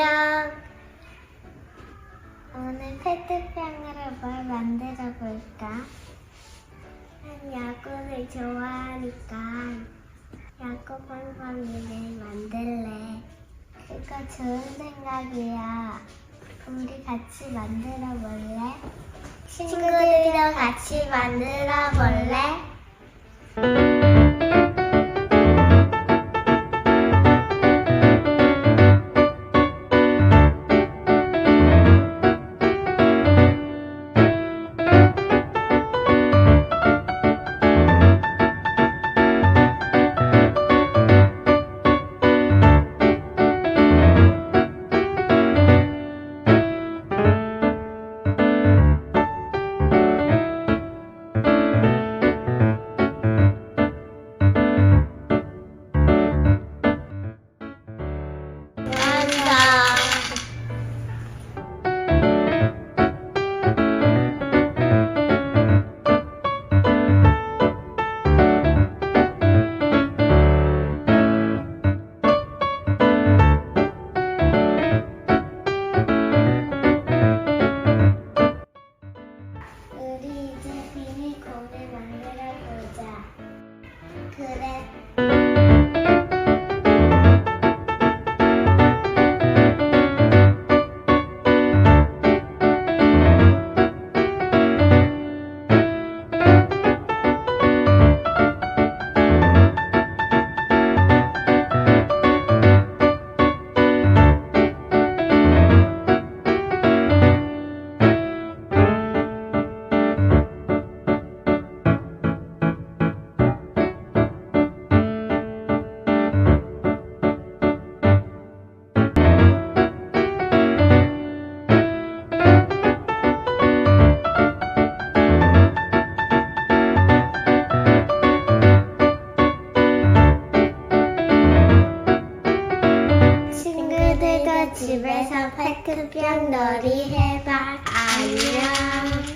안녕. 오늘 페트병으로 뭘 만들어 볼까? 난 야구를 좋아하니까 야구 방방이를 만들래. 그거 좋은 생각이야. 우리 같이 만들어 볼래? 친구들이랑 같이 만들어 볼래? 완성! 우리 이제 비닐공을 만들어 보자. 그래. 집에서 팩트병 놀이 해봐. 안녕.